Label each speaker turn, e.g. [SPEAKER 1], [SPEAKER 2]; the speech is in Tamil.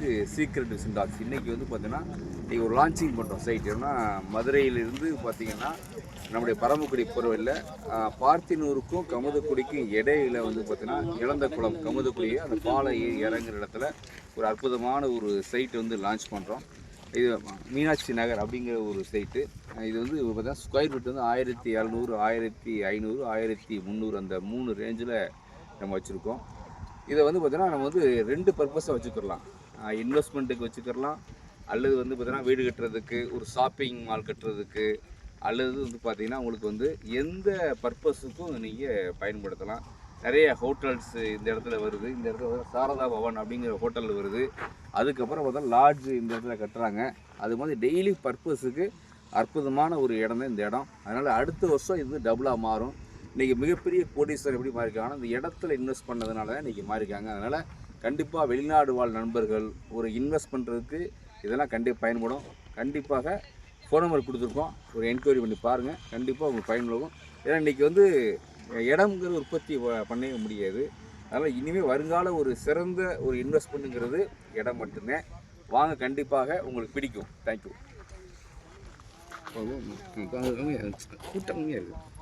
[SPEAKER 1] வந்து சீக்ரெட் சிண்டாக்ஸ் இன்றைக்கி வந்து பார்த்தீங்கன்னா இன்றைக்கி ஒரு லான்ச்சிங் பண்ணுறோம் சைட் ஏன்னா மதுரையிலிருந்து பார்த்தீங்கன்னா நம்முடைய பரமக்குடி புறவில் பார்த்தினூருக்கும் கமுதக்குடிக்கும் இடையில வந்து பார்த்தீங்கன்னா குளம் கமுதக்குடியை அந்த பாலை இறங்குற இடத்துல ஒரு அற்புதமான ஒரு சைட் வந்து லான்ச் பண்ணுறோம் இது மீனாட்சி நகர் அப்படிங்கிற ஒரு சைட்டு இது வந்து பார்த்தீங்கன்னா ஸ்கொயர் ஃபீட் வந்து ஆயிரத்தி இரநூறு ஆயிரத்தி ஐநூறு ஆயிரத்தி முந்நூறு அந்த மூணு ரேஞ்சில் நம்ம வச்சுருக்கோம். இதை வந்து பார்த்தீங்கன்னா நம்ம வந்து ரெண்டு பர்பஸாக வச்சுக்கலாம் இன்வெஸ்ட்மெண்ட்டுக்கு வச்சுக்கிறலாம் அல்லது வந்து பார்த்திங்கன்னா வீடு கட்டுறதுக்கு ஒரு ஷாப்பிங் மால் கட்டுறதுக்கு அல்லது வந்து பார்த்திங்கன்னா உங்களுக்கு வந்து எந்த பர்பஸுக்கும் நீங்கள் பயன்படுத்தலாம். நிறைய ஹோட்டல்ஸ் இந்த இடத்துல வருது. இந்த இடத்துல சாரதா பவன் அப்படிங்கிற ஹோட்டல் வருது. அதுக்கப்புறம் பார்த்தா லாட்ஜ் இந்த இடத்துல கட்டுறாங்க. அது மாதிரி டெய்லி பர்பஸுக்கு அற்புதமான ஒரு இடம் தான் இந்த இடம். அதனால் அடுத்த வருஷம் இது டபுளாக மாறும். இன்றைக்கி மிகப்பெரிய கோடீஸ்வரர் எப்படி மாறிருக்காங்கன்னா இந்த இடத்துல இன்வெஸ்ட் பண்ணதுனால தான் இன்றைக்கி மாறிருக்காங்க அதனால் கண்டிப்பாக வெளிநாடு வாழ் நண்பர்கள் ஒரு இன்வெஸ்ட் பண்ணுறதுக்கு இதெல்லாம் கண்டிப்பாக பயன்படும் கண்டிப்பாக ஃபோன் நம்பர் கொடுத்துருக்கோம் ஒரு என்கொயரி பண்ணி பாருங்கள் கண்டிப்பாக உங்களுக்கு பயன்படும் ஏன்னா இன்றைக்கி வந்து இடம்ங்கிற உற்பத்தி பண்ணவே முடியாது அதனால் இனிமேல் வருங்கால ஒரு சிறந்த ஒரு இன்வெஸ்ட்மெண்ட்டுங்கிறது இடம் மட்டுமே வாங்க கண்டிப்பாக உங்களுக்கு பிடிக்கும் தேங்க்யூ கூட்டம் இருக்குது